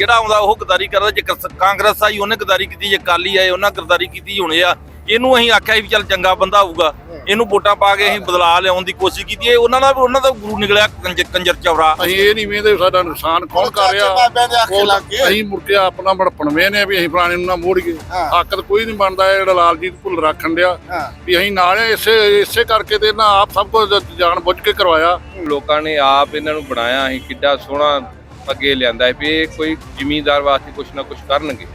ਜਿਹੜਾ ਆਉਂਦਾ ਉਹ ਗਦਾਰੀ ਕਰਦਾ ਜੇ ਕਾਂਗਰਸ ਆਈ ਉਹਨੇ ਗਦਾਰੀ ਕੀਤੀ ਜੇ ਕਾਲੀ ਆਏ ਉਹਨਾਂ ਗਦਾਰੀ ਕੀਤੀ ਹੋਣੇ ਆ। ਇਹਨੂੰ ਅਸੀਂ ਆਖਿਆ ਵੀ ਚੱਲ ਚੰਗਾ ਬੰਦਾ ਹੋਊਗਾ ਇਹਨੂੰ ਵੋਟਾਂ ਪਾ ਕੇ ਅਸੀਂ ਬਦਲਾ ਲਿਆਉਣ ਦੀ ਕੋਸ਼ਿਸ਼ ਕੀਤੀ। ਇਹ ਉਹਨਾਂ ਦਾ ਉਹਨਾਂ ਦਾ ਗੁਰੂ ਨਿਕਲਿਆ ਕੰਜਰ ਕੰਜਰ ਚੌਰਾ। ਅਸੀਂ ਇਹ ਨਹੀਂ ਵੇਂਦੇ ਸਾਡਾ ਨੁਕਸਾਨ ਕੌਣ ਕਰ ਰਿਹਾ? ਅਸੀਂ ਮੁੜ ਕੇ ਆਪਣਾ ਬੜਪਣ ਵੇਨੇ ਵੀ ਅਸੀਂ ਫਲਾਣੇ ਨੂੰ ਨਾ ਮੋੜੀਏ। ਹੱਕ ਤਾਂ ਕੋਈ ਨਹੀਂ ਬਣਦਾ ਇਹ ਜਿਹੜਾ ਲਾਲਜੀਤ ਭੁੱਲ ਰੱਖਣ ਡਿਆ। ਵੀ ਅਸੀਂ ਨਾਲ ਇਸੇ ਇਸੇ ਕਰਕੇ ਤੇ ਨਾ ਆਪ ਸਭ ਕੁਝ ਜਾਣ ਬੁੱਝ ਕੇ ਕਰਵਾਇਆ। ਲੋਕਾਂ ਨੇ ਆਪ ਇਹਨਾਂ ਨੂੰ ਬਣਾਇਆ। ਅਸੀਂ ਕਿੱਡਾ ਸੋਹਣਾ ਅੱਗੇ ਲਿਆਂਦਾ ਹੈ ਵੀ ਇਹ ਕੋਈ ਜ਼ਿਮੀਂਦਾਰ ਵਾਸਤੇ ਕੁਛ ਨਾ ਕੁਛ ਕਰਨਗੇ।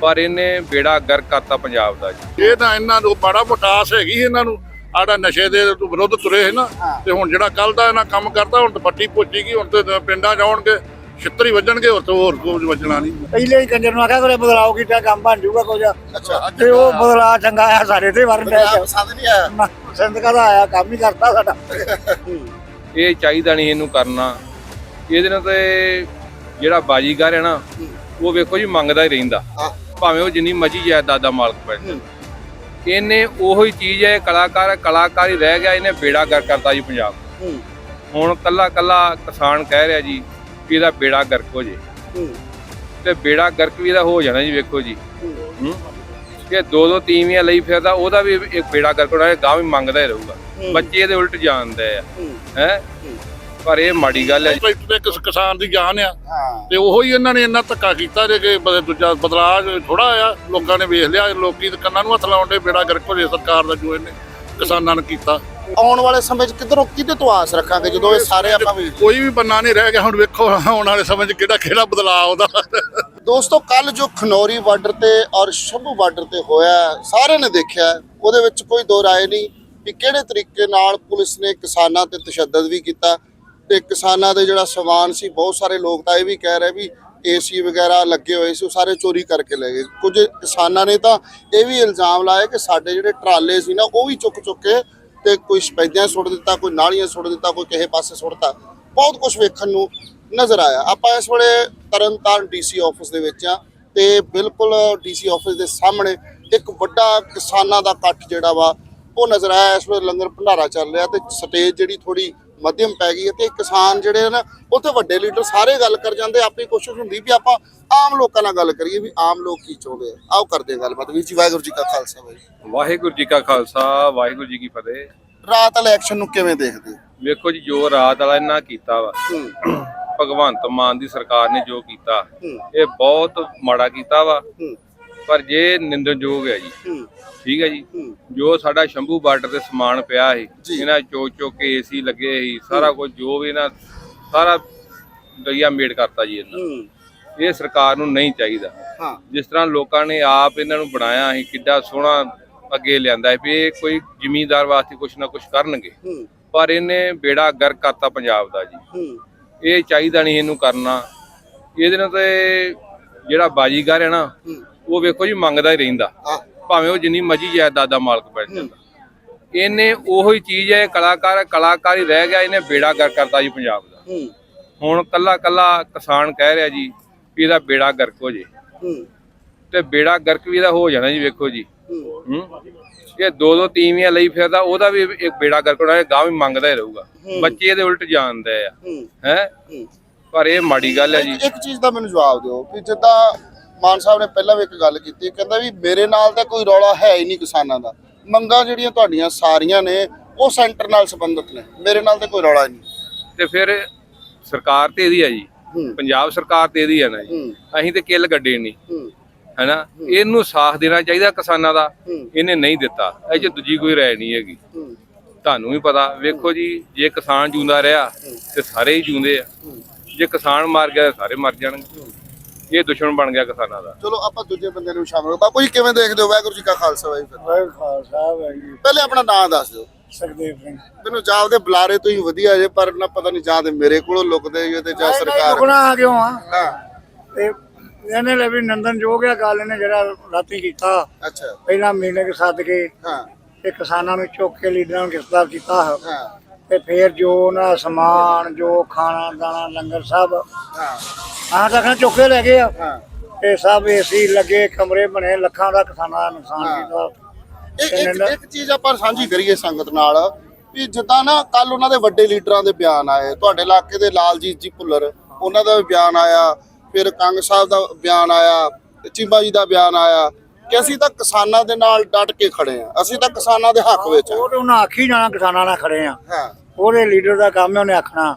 ਪਰ ਇਹਨੇ ਬੇੜਾ ਗਰ ਕਰਤਾ ਪੰਜਾਬ ਦਾ ਜੀ। ਇਹ ਤਾਂ ਇਹਨਾਂ ਨੂੰ ਬੜਾ ਮੋਟਾਸ ਹੈਗੀ ਇਹਨਾਂ ਨੂੰ ਆੜਾ ਨਸ਼ੇ ਦੇ ਵਿਰੁੱਧ ਤੁਰੇ ਹੈ ਨਾ। ਤੇ ਹੁਣ ਜਿਹੜਾ ਕੱਲ ਦਾ ਇਹਨਾਂ ਕੰਮ ਕਰਦਾ ਹੁਣ ਤਾਂ ਪੱਟੀ ਪੋਚੀਗੀ ਹੁਣ ਤੇ ਪਿੰਡਾਂ ਜਾਣਗੇ ਛਿੱਤਰੀ ਵੱਜਣਗੇ ਹੋਰ ਤੋਂ ਹੋਰ ਕੁਝ ਵੱਜਣਾ ਨਹੀਂ। ਪਹਿਲੇ ਹੀ ਕੰਜਰ ਨੂੰ ਆਖਿਆ ਕੋਲੇ ਬਦਲਾਓ ਕੀਤਾ ਕੰਮ ਬਣ ਜਾਊਗਾ ਕੁਝ। ਅੱਛਾ ਤੇ ਉਹ ਬਦਲਾ ਚੰਗਾ ਆਇਆ ਸਾਡੇ ਤੇ ਵਰਨ ਬਦਲਾਅ ਡਿਆ ਪਸੰਦ ਨਹੀਂ ਆਇਆ। ਸਿੰਧਕਾ ਦਾ ਆਇਆ? ਕੰਮ ਹੀ ਕਰਤਾ ਸਾਡਾ। ਇਹ ਚਾਹੀਦਾ ਨਹੀਂ ਇਹਨੂੰ ਕਰਨਾ। ਇਹਦੇ ਨਾਲ ਤੇ ਜਿਹੜਾ ਬਾਜੀਗਰ ਹੈ ਨਾ ਉਹ ਵੇਖੋ ਜੀ ਮੰਗਦਾ ਹੀ ਰਹਿੰਦਾ। ਭਾਵੇਂ ਉਹ ਜਿੰਨੀ ਮਰਜ਼ੀ ਜਾਇਦਾਦ ਦਾ ਮਾਲਕ ਬਣ ਹੂੰ। ਇਹਨੇ ਉਹੀ ਚੀਜ਼ ਹੈ ਕਲਾਕਾਰ ਕਲਾਕਾਰ ਹੀ ਰਹਿ ਗਿਆ ਇਹਨੇ ਬੇੜਾ ਗਰ ਕਰਤਾ ਜੀ ਪੰਜਾਬ। ਹੁਣ ਕੱਲਾ ਕੱਲਾ ਕਿਸਾਨ ਕਹਿ ਰਿਹਾ ਜੀ ਕਿ ਇਹਦਾ ਬੇੜਾ ਗਰਕ ਹੋ ਜੇ। ਤੇ ਬੇੜਾ ਗਰਕ ਵੀ ਇਹਦਾ ਹੋ ਜਾਣਾ ਜੀ ਵੇਖੋ ਜੀ। ਹੂੰ। ਹੂੰ। ਕਿ ਦੋ ਦੋ ਤੀਵੀਆਂ ਲਈ ਫਿਰਦਾ ਉਹਦਾ ਵੀ ਇੱਕ ਬੇੜਾ ਗਰਕ ਹੋਣਾ ਗਾਂ ਵੀ ਮੰਗਦਾ ਹੀ ਰਹੂਗਾ। ਬੱਚੇ ਇਹਦੇ ਉਲਟ ਜਾਣਦੇ ਆ। ਹੂੰ। ਪਰ ਇਹ ਮਾੜੀ ਗੱਲ ਹੈ ਜੀ। ਟਰੈਕਟਰ ਇੱਕ ਕਿਸਾਨ ਦੀ ਜਾਨ ਆ। ਤੇ ਉਹੋ ਹੀ ਇਹਨਾਂ ਨੇ ਇੰਨਾ ਧੱਕਾ ਕੀਤਾ ਜੇ ਕਿ ਬਦ- ਦੂਜਾ ਬਦਲਾਅ ਥੋੜਾ ਆਇਆ ਲੋਕਾਂ ਨੇ ਵੇਖ ਲਿਆ ਲੋਕੀ ਤਾਂ ਕੰਨਾਂ ਨੂੰ ਹੱਥ ਲਾਉਣ ਦੇ ਬੇੜਾ ਗਰਕ ਹੋ ਜੇ ਸਰਕਾਰ ਦਾ ਜੋ ਇਹਨੇ ਕਿਸਾਨਾਂ ਨੇ ਕੀਤਾ। ਆਉਣ ਵਾਲੇ ਸਮੇਂ 'ਚ ਕਿੱਧਰੋਂ ਕਿਹਦੇ ਤੋਂ ਆਸ ਰੱਖਾਂਗੇ ਜਦੋਂ ਇਹ ਸਾਰੇ ਆਪਾਂ ਵੀ ਕੋਈ ਵੀ ਬੰਨਾ ਨਹੀਂ ਰਹਿ ਗਿਆ ਹੁਣ ਵੇਖੋ ਆਉਣ ਵਾਲੇ ਸਮੇਂ 'ਚ ਕਿਹੜਾ ਕਿਹੜਾ ਬਦਲਾਅ ਆਉਂਦਾ। ਦੋਸਤੋ ਕੱਲ ਜੋ ਖਨੌਰੀ ਬਾਰਡਰ ਤੇ ਔਰ ਸ਼ੰਭੂ ਬਾਰਡਰ ਤੇ ਹੋਇਆ ਸਾਰਿਆਂ ਨੇ ਦੇਖਿਆ ਉਹਦੇ ਵਿੱਚ ਕੋਈ ਦੋ ਰਾਏ ਨਹੀਂ ਕਿ ਕਿਹੜੇ ਤਰੀਕੇ ਨਾਲ ਪੁਲਿਸ ਨੇ ਕਿਸਾਨਾਂ ਤੇ ਤਸ਼ੱਦਦ ਵੀ ਕੀਤਾ। ਤੇ ਕਿਸਾਨਾਂ ਦੇ ਜਿਹੜਾ ਸਮਾਨ ਸੀ, ਬਹੁਤ ਸਾਰੇ ਲੋਕ ਤਾਂ ਇਹ ਵੀ ਕਹਿ ਰਹੇ ਵੀ ਏਸੀ ਵਗੈਰਾ ਲੱਗੇ ਹੋਏ ਸੀ, ਉਹ ਸਾਰੇ ਚੋਰੀ ਕਰਕੇ ਲੈ ਗਏ। ਕੁਝ ਕਿਸਾਨਾਂ ਨੇ ਤਾਂ ਇਹ ਵੀ ਇਲਜ਼ਾਮ ਲਾਇਆ ਕਿ ਸਾਡੇ ਜਿਹੜੇ ਟਰਾਲੇ ਸੀ ਨਾ, ਉਹ ਵੀ ਚੁੱਕ ਚੁੱਕ ਕੇ ਤੇ ਕੋਈ ਸਪੈਦਿਆਂ ਸੁੱਟ ਦਿੱਤਾ, ਕੋਈ ਨਾਲੀਆਂ ਸੁੱਟ ਦਿੱਤਾ, ਕੋਈ ਕਿਸੇ ਪਾਸੇ ਸੁੱਟਤਾ। ਬਹੁਤ ਕੁਝ ਵੇਖਣ ਨੂੰ ਨਜ਼ਰ ਆਇਆ। ਆਪਾਂ ਇਸ ਵੇਲੇ ਤਰਨਤਾਰਨ ਡੀਸੀ ਆਫਿਸ ਦੇ ਵਿੱਚ ਆ ਤੇ ਬਿਲਕੁਲ ਡੀਸੀ ਆਫਿਸ ਦੇ ਸਾਹਮਣੇ ਇੱਕ ਵੱਡਾ ਕਿਸਾਨਾਂ ਦਾ ਇਕੱਠ ਜਿਹੜਾ ਵਾ, ਉਹ ਨਜ਼ਰ ਆਇਆ। ਇਸ ਵੇਲੇ ਲੰਗਰ ਭੰਡਾਰਾ ਚੱਲ ਰਿਹਾ ਤੇ ਸਟੇਜ ਜਿਹੜੀ ਥੋੜੀ ਮੱਧਮ ਪੈ ਗਈ ਤੇ ਕਿਸਾਨ ਜਿਹੜੇ ਨਾ ਉੱਥੇ ਵੱਡੇ ਲੀਡਰ ਸਾਰੇ ਗੱਲ ਕਰ ਜਾਂਦੇ ਆਪਣੀ ਕੋਸ਼ਿਸ਼ ਹੁੰਦੀ ਵੀ ਆਪਾਂ ਆਮ ਲੋਕਾਂ ਨਾਲ ਗੱਲ ਕਰੀਏ ਵੀ ਆਮ ਲੋਕ ਕੀ ਚਾਹੁੰਦੇ ਆ। ਆਓ ਕਰਦੇ ਗੱਲਬਾਤ। ਵੀਰ ਜੀ ਵਾਹਿਗੁਰੂ ਜੀ ਕਾ ਖਾਲਸਾ ਵਾਹਿਗੁਰੂ ਵਾਹਿਗੁਰੂ ਜੀ ਕਾ ਖਾਲਸਾ ਵਾਹਿਗੁਰੂ ਜੀ ਕੀ ਫਤਿਹ। ਰਾਤ ਵਾਲੇ ਐਕਸ਼ਨ ਨੂੰ ਕਿਵੇਂ ਦੇਖਦੇ ਵੇਖੋ ਜੀ ਜੋ ਰਾਤ ਵਾਲਾ ਇਹਨਾਂ ਕੀਤਾ ਵਾ ਭਗਵੰਤ ਮਾਨ ਦੀ ਸਰਕਾਰ ਨੇ ਜੋ ਕੀਤਾ ਇਹ ਬਹੁਤ ਮਾੜਾ ਕੀਤਾ ਵਾ। ਪਰ ਜੇ ਨਿੰਦਣਯੋਗ ਹੈ ਜੀ ਠੀਕ ਹੈ ਜੀ। ਜੋ ਸਾਡਾ ਸ਼ੰਭੂ ਬਾਰਡਰ ਤੇ ਸਮਾਨ ਪਿਆ ਸੀ। ਇਹਨਾਂ ਚੋਕ ਚੋਕ ਕੇ ਏਸੀ ਲੱਗੇ ਸੀ ਸਾਰਾ ਕੁਝ ਜੋ ਵੀ ਇਹਨਾਂ ਸਾਰਾ ਦਰਿਆ ਮੇੜ ਕਰਤਾ ਜੀ ਇਹਨਾਂ। ਇਹ ਸਰਕਾਰ ਨੂੰ ਨਹੀਂ ਚਾਹੀਦਾ। ਜਿਸ ਤਰ੍ਹਾਂ ਲੋਕਾਂ ਨੇ ਆਪ ਇਹਨਾਂ ਨੂੰ ਬਣਾਇਆ ਸੀ ਕਿੱਡਾ ਸੋਹਣਾ ਅੱਗੇ ਲਿਆਂਦਾ ਹੈ ਵੀ ਇਹ ਕੋਈ ਜ਼ਿਮੀਂਦਾਰ ਵਾਸਤੇ ਕੁਛ ਨਾ ਕੁਛ ਕਰਨਗੇ। ਪਰ ਇਹਨੇ ਬੇੜਾ ਗਰ ਕਰਤਾ ਪੰਜਾਬ ਦਾ ਜੀ। ਇਹ ਚਾਹੀਦਾ ਨਹੀਂ ਇਹਨੂੰ ਕਰਨਾ। ਇਹਦੇ ਨਾਲ ਤੇ ਜਿਹੜਾ ਬਾਜੀਗਰ ਹੈ ਨਾ ਉਹ ਵੇਖੋ ਜੀ ਮੰਗਦਾ ਹੀ ਰਹਿੰਦਾ। ਭਾਵੇਂ ਉਹ ਜਿੰਨੀ ਮਰਜ਼ੀ ਜਾਇਦਾਦ ਦਾ ਮਾਲਕ ਬਣ ਜਾਂਦਾ। ਇਹਨੇ ਉਹੀ ਚੀਜ਼ ਹੈ ਕਲਾਕਾਰ ਕਲਾਕਾਰ ਹੀ ਰਹਿ ਗਿਆ ਇਹਨੇ ਬੇੜਾ ਗਰ ਕਰਤਾ ਜੀ ਪੰਜਾਬ ਦਾ। ਹੁਣ ਕੱਲਾ ਕੱਲਾ ਕਿਸਾਨ ਕਹਿ ਰਿਹਾ ਜੀ ਕਿ ਇਹਦਾ ਬੇੜਾ ਗਰਕ ਹੋ ਜੇ। ਤੇ ਬੇੜਾ ਗਰਕ ਵੀ ਇਹਦਾ ਹੋ ਜਾਣਾ ਜੀ ਵੇਖੋ ਜੀ। ਇਹ ਦੋ ਦੋ ਤੀਵੀਆਂ ਲਈ ਫਿਰਦਾ ਉਹਦਾ ਵੀ ਇੱਕ ਬੇੜਾ ਗਰਕ ਹੋਣਾ ਗਾਂ ਵੀ ਮੰਗਦਾ ਹੀ ਰਹੂਗਾ। ਬੱਚੇ ਇਹਦੇ ਉਲਟ ਜਾਣਦੇ ਆ। ਹੂੰ। ਪਰ ਇਹ ਮਾੜੀ ਗੱਲ ਹੈ ਜੀ। ਇੱਕ ਚੀਜ਼ ਦਾ ਮੈਨੂੰ ਜਵਾਬ ਦਿਓ ਕਿ ਜਿੱਦਾਂ ਮਾਨ ਸਾਹਿਬ ਨੇ ਪਹਿਲਾਂ ਵੀ ਇੱਕ ਗੱਲ ਕੀਤੀ ਕਹਿੰਦਾ ਵੀ ਮੇਰੇ ਨਾਲ ਤਾਂ ਕੋਈ ਰੌਲਾ ਹੈ ਹੀ ਨਹੀਂ ਕਿਸਾਨਾਂ ਦਾ। ਮੰਗਾਂ ਜਿਹੜੀਆਂ ਤੁਹਾਡੀਆਂ ਸਾਰੀਆਂ ਨੇ ਉਹ ਸੈਂਟਰ ਨਾਲ ਸੰਬੰਧਿਤ ਨੇ ਮੇਰੇ ਨਾਲ ਤਾਂ ਕੋਈ ਰੌਲਾ ਹੀ ਨਹੀਂ। ਤੇ ਫਿਰ ਸਰਕਾਰ ਤੇ ਇਹਦੀ ਹੈ ਜੀ ਪੰਜਾਬ ਸਰਕਾਰ ਤੇ ਇਹਦੀ ਹੈ ਨਾ ਜੀ। ਅਸੀਂ ਤੇ ਕਿੱਲ ਗੱਡੇ ਨਹੀਂ। ਹੈਨਾ? ਇਹਨੂੰ ਸਾਥ ਦੇਣਾ ਚਾਹੀਦਾ ਕਿਸਾਨਾਂ ਦਾ ਇਹਨੇ ਨਹੀਂ ਦਿੱਤਾ। ਇਹ 'ਚ ਦੂਜੀ ਕੋਈ ਰਾਏ ਨਹੀਂ ਹੈਗੀ। ਤੁਹਾਨੂੰ ਵੀ ਪਤਾ ਵੇਖੋ ਜੀ ਜੇ ਕਿਸਾਨ ਜੂੰਦਾ ਰਿਹਾ ਤੇ ਸਾਰੇ ਹੀ ਜੂੰਦੇ ਆ। ਜੇ ਕਿਸਾਨ ਮਰ ਗਿਆ ਸਾਰੇ ਮਰ ਜਾਣਗੇ। ਇਹ ਦੁਸ਼ਮਣ ਬਣ ਗਿਆ ਕਿਸਾਨਾਂ ਦਾ। ਚਲੋ ਆਪਾਂ ਦੂਜੇ ਬੰਦੇ ਨੂੰ ਸ਼ਾਮਲ ਕਰੋ ਬਾਪੂ ਜੀ ਕਿਵੇਂ ਦੇਖਦੇ ਹੋ? ਵਾਹਿਗੁਰੂ ਜੀ ਕਾ ਖਾਲਸਾ ਵਾਹਿਗੁਰੂ ਜੀ ਕੀ ਵਾਹਿਗੁਰੂ ਖਾਲਸਾ ਵਾਹਿਗੁਰੂ ਫਤਿਹ। ਪਹਿਲੇ ਆਪਣਾ ਨਾਮ ਦੱਸ ਦਿਓ। ਸੁਖਦੇਵ ਸਿੰਘ। ਮੈਨੂੰ ਜਾਬ ਦੇ ਬੁਲਾਰੇ ਤੋਂ ਹੀ ਵਧੀਆ ਜੇ ਪਰ ਨਾ ਪਤਾ ਨਹੀਂ ਜਾਂ ਤੇ ਮੇਰੇ ਕੋਲੋਂ ਲੁਕਦੇ ਜੇ ਤੇ ਜਾਂ ਸਰਕਾਰ। ਰੁਕਣਾ ਆ ਕਿਉਂ ਆ? ਹਾਂ। ਤੇ ਇਹਨੇ ਲੈ ਵੀ ਨੰਦਨ ਜੋ ਗਿਆ ਗੱਲ ਇਹਨੇ ਜਿਹੜਾ ਰਾਤੀ ਕੀਤਾ। ਅੱਛਾ। ਪਹਿਲਾਂ ਮੀਟਿੰਗ ਸੱਦ ਕੇ ਹਾਂ। ਤੇ ਕਿਸਾਨਾਂ ਨੂੰ ਚੁੱਕ ਕੇ ਲੀਡਰਾਂ ਨੂੰ ਗ੍ਰਿਫਤਾਰ ਕੀਤਾ। ਹਾਂ। ਤੇ ਫਿਰ ਜੋ ਉਹਨਾਂ ਦਾ ਸਮਾਨ ਜੋ ਖਾਣਾ ਦਾਣਾ ਲੰਗਰ ਸਭ ਹਾਂ। ਆਹ ਤੱਕ ਚੁੱਕ ਕੇ ਲੈ ਗਏ ਆ। ਤੇ ਸਭ ਏਸੀ ਲੱਗੇ ਕਮਰੇ ਬਣੇ ਲੱਖਾਂ ਦਾ ਕਿਸਾਨਾਂ ਦਾ ਨੁਕਸਾਨ। ਕੀਤਾ। ਇੱਕ ਇੱਕ ਚੀਜ਼ ਆਪਾਂ ਸਾਂਝੀ ਕਰੀਏ ਸੰਗਤ ਨਾਲ ਵੀ ਜਿੱਦਾਂ ਨਾ ਕੱਲ ਉਹਨਾਂ ਦੇ ਵੱਡੇ ਲੀਡਰਾਂ ਦੇ ਬਿਆਨ ਆਏ ਤੁਹਾਡੇ ਇਲਾਕੇ ਦੇ ਲਾਲਜੀਤ ਜੀ ਭੁੱਲਰ ਉਹਨਾਂ ਦਾ ਵੀ ਬਿਆਨ ਆਇਆ ਫਿਰ ਕੰਗ ਸਾਹਿਬ ਦਾ ਬਿਆਨ ਆਇਆ ਤੇ ਚੀਮਾ ਜੀ ਦਾ ਬਿਆਨ ਆਇਆ ਕਿ ਅਸੀਂ ਤਾਂ ਕਿਸਾਨਾਂ ਦੇ ਨਾਲ ਡਟ ਕੇ ਖੜੇ ਆ ਅਸੀਂ ਤਾਂ ਕਿਸਾਨਾਂ ਦੇ ਹੱਕ ਵਿੱਚ ਆ ਉਹ ਤੇ ਉਹਨਾਂ ਆਖੀ ਜਾਣਾ ਕਿਸਾਨਾਂ ਨਾਲ ਖੜੇ ਆ ਹਾਂ। ਉਹਦੇ ਲੀਡਰ ਦਾ ਕੰਮ ਹੈ ਉਹਨੇ ਆਖਣਾ।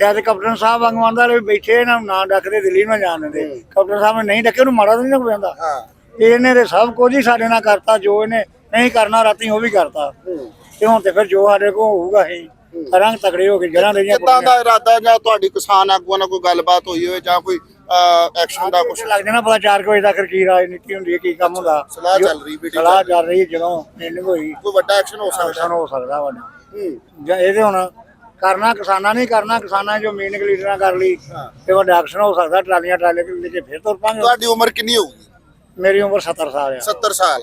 ਤੇ ਅੱਜ ਕੈਪਟਨ ਸਾਹਿਬ ਵਾਂਗੂ ਆਂਦਾ ਵੀ ਬੈਠੇ ਇਹਨਾਂ ਨੂੰ ਨਾ ਡੱਕਦੇ ਦਿੱਲੀ ਨੂੰ ਨਾ ਜਾਣ ਦਿੰਦੇ। ਕੈਪਟਨ ਸਾਹਿਬ ਨੇ ਨਹੀਂ ਡੱਕੇ ਉਹਨੂੰ ਮਾੜਾ ਨਹੀਂ ਪੈਂਦਾ ਹਾਂ। ਇਹਨੇ ਤੇ ਸਭ ਕੁਝ ਹੀ ਸਾਡੇ ਨਾਲ ਕਰਤਾ ਜੋ ਇਹਨੇ ਨਹੀਂ ਕਰਨਾ ਰਾਤੀ ਉਹ ਵੀ ਕਰਤਾ। ਤੇ ਹੁਣ ਤੇ ਫਿਰ ਜੋ ਸਾਡੇ ਕੋਲ ਹੋਊਗਾ ਹੀ। ਰੰਗ ਤਗੜੇ ਹੋ ਕੇ ਜੜਾਂ ਰਹੀਆਂ ਕਿੱਦਾਂ ਦਾ ਇਰਾਦਾ ਜਾਂ ਤੁਹਾਡੀ ਕਿਸਾਨ ਆਗੂਆਂ ਨਾਲ ਕੋਈ ਗੱਲਬਾਤ ਹੋਈ ਹੋਵੇ ਜਾਂ ਕੋਈ ਐਕਸ਼ਨ ਦਾ ਕੁਝ ਕੁਝ ਲੱਗ ਜਾਣਾ ਪਤਾ 4 ਵਜੇ ਤੱਕ ਕੀ ਰਾਜਨੀਤੀ ਹੁੰਦੀ ਹੈ ਕੀ ਕੰਮ ਹੁੰਦਾ। ਸਲਾਹ ਚੱਲ ਰਹੀ meeting ਸਲਾਹ ਚੱਲ ਰਹੀ ਜਦੋਂ ਮੀਟਿੰਗ ਹੋਈ। ਕੋਈ ਵੱਡਾ ਐਕਸ਼ਨ ਹੋ ਸਕਦਾ। ਐਕਸ਼ਨ ਹੋ ਸਕਦਾ ਵੱਡਾ। ਹੂੰ। ਜਾਂ ਇਹਦੇ ਹੁਣ ਕਰਨਾ ਕਿਸਾਨਾਂ ਨਹੀਂ ਕਰਨਾ ਕਿਸਾਨਾਂ ਜੋ ਮੀਟਿੰਗ ਲੀਡਰਾਂ ਕਰ ਲਈ ਤੇ ਵੱਡਾ ਐਕਸ਼ਨ ਹੋ ਸਕਦਾ ਟਰਾਲੀਆਂ ਟਰਾਲੇ ਲੈ ਕੇ ਫਿਰ ਤੁਰ ਪਾਂਗੇ। ਤੁਹਾਡੀ ਉਮਰ ਕਿੰਨੀ ਹੋਊਗੀ? ਮੇਰੀ ਉਮਰ 70 ਸਾਲ ਆ। 70 ਸਾਲ।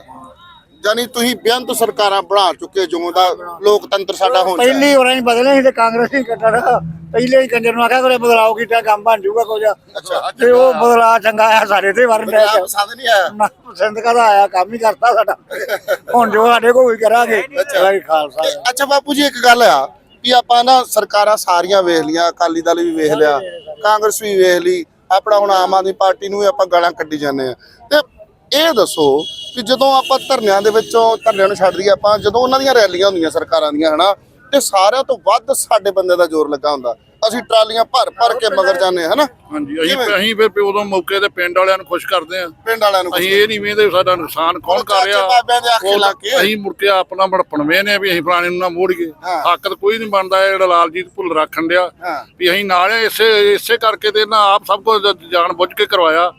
ਯਾਨੀ ਤੁਸੀਂ ਬੇਅੰਤ ਸਰਕਾਰਾਂ ਬਣਾ ਚੁੱਕੇ ਜੋ ਦਾ ਲੋਕਤੰਤਰ ਸਾਡਾ ਹੋਣ ਪਹਿਲੀ ਵਾਰ ਹੀ ਬਦਲੇ ਸੀ ਤੇ ਕਾਂਗਰਸ ਹੀ ਕੱਟਣਾ। ਪਹਿਲੇ ਹੀ ਕੰਜਰ ਨੂੰ ਆਖਿਆ ਕਰੇ ਬਦਲਾਓ ਕੀਤਾ ਕੰਮ ਬਣ ਜਾਊਗਾ ਕੁਝ। ਅੱਛਾ ਤੇ ਉਹ ਬਦਲਾ ਚੰਗਾ ਆਇਆ ਸਾਡੇ ਤੇ ਵਰਨ ਡਿਆ ਪਸੰਦ ਨਹੀਂ ਆਇਆ। ਪਸੰਦ ਕਦਾ ਆਇਆ ਕੰਮ ਹੀ ਕਰਤਾ ਸਾਡਾ। ਹੁਣ ਜੋ ਸਾਡੇ ਵੀ ਕਰਾਂਗੇ। ਵਾਹਿਗੁਰੂ ਖਾਲਸਾ। ਅੱਛਾ ਬਾਪੂ ਜੀ ਇੱਕ ਗੱਲ ਆ ਵੀ ਆਪਾਂ ਨਾ ਸਰਕਾਰਾਂ ਸਾਰੀਆਂ ਵੇਖ ਲੀਆਂ ਅਕਾਲੀ ਦਲ ਵੀ ਵੇਖ ਲਿਆ। ਕਾਂਗਰਸ ਵੀ ਵੇਖ ਲਈ ਆਪਣਾ ਹੁਣ ਆਮ ਆਦਮੀ ਪਾਰਟੀ ਨੂੰ ਵੀ ਆਪਾਂ ਗਾਲਾਂ ਕੱਢੀ ਜਾਂਦੇ ਆ। ਤੇ ਇਹ ਦੱਸੋ ਕਿ ਜਦੋਂ ਆਪਾਂ ਧਰਨਿਆਂ ਦੇ ਵਿੱਚੋਂ ਧਰਨਿਆਂ ਨੂੰ ਛੱਡ ਦਈਏ ਆਪਾਂ, ਜਦੋਂ ਉਹਨਾਂ ਦੀਆਂ ਰੈਲੀਆਂ ਹੁੰਦੀਆਂ ਸਰਕਾਰਾਂ ਦੀਆਂ, ਹਨਾ, ਤੇ ਸਾਰਿਆਂ ਤੋਂ ਵੱਧ ਸਾਡੇ ਬੰਦੇ ਦਾ ਜ਼ੋਰ ਲੱਗਾ ਹੁੰਦਾ। ਅਸੀਂ ਟਰਾਲੀਆਂ ਭਰ ਭਰ ਕੇ ਮਗਰ ਜਾਂਦੇ ਹਨਾ ਹਾਂਜੀ ਅਸੀਂ? ਅਸੀਂ ਫਿਰ ਉਦੋਂ ਮੌਕੇ ਤੇ ਪਿੰਡ ਵਾਲਿਆਂ ਨੂੰ ਖੁਸ਼ ਕਰਦੇ ਆ ਪਿੰਡ ਵਾਲਿਆਂ ਨੂੰ ਅਸੀਂ ਇਹ ਨਹੀਂ ਵੇਂਦੇ ਸਾਡਾ ਨੁਕਸਾਨ ਕੌਣ ਕਰ ਰਿਹਾ ਚਾਚੇ ਬਾਬਿਆਂ ਦੇ ਆਖੇ ਉਹ ਲਾ ਕੇ। ਅਸੀਂ ਮੁੜ ਕੇ ਆਪਣਾ ਬੜਪਣਵੇਂ ਨੇ ਵੀ ਅਸੀਂ ਫਲਾਣੇ ਨੂੰ ਨਾ ਮੋੜੀਏ। ਹੱਕ ਤਾਂ ਕੋਈ ਨਹੀਂ ਬਣਦਾ ਇਹ ਜਿਹੜਾ ਲਾਲਜੀਤ ਭੁੱਲ ਰੱਖਣ ਡਿਆ। ਵੀ ਅਸੀਂ ਨਾਲ ਇਸੇ ਇਸੇ ਕਰਕੇ ਤੇ ਇਹਨਾਂ ਆਪ ਸਭ ਕੁਝ ਜਾਣ ਬੁੱਝ ਕੇ ਕਰਵਾਇਆ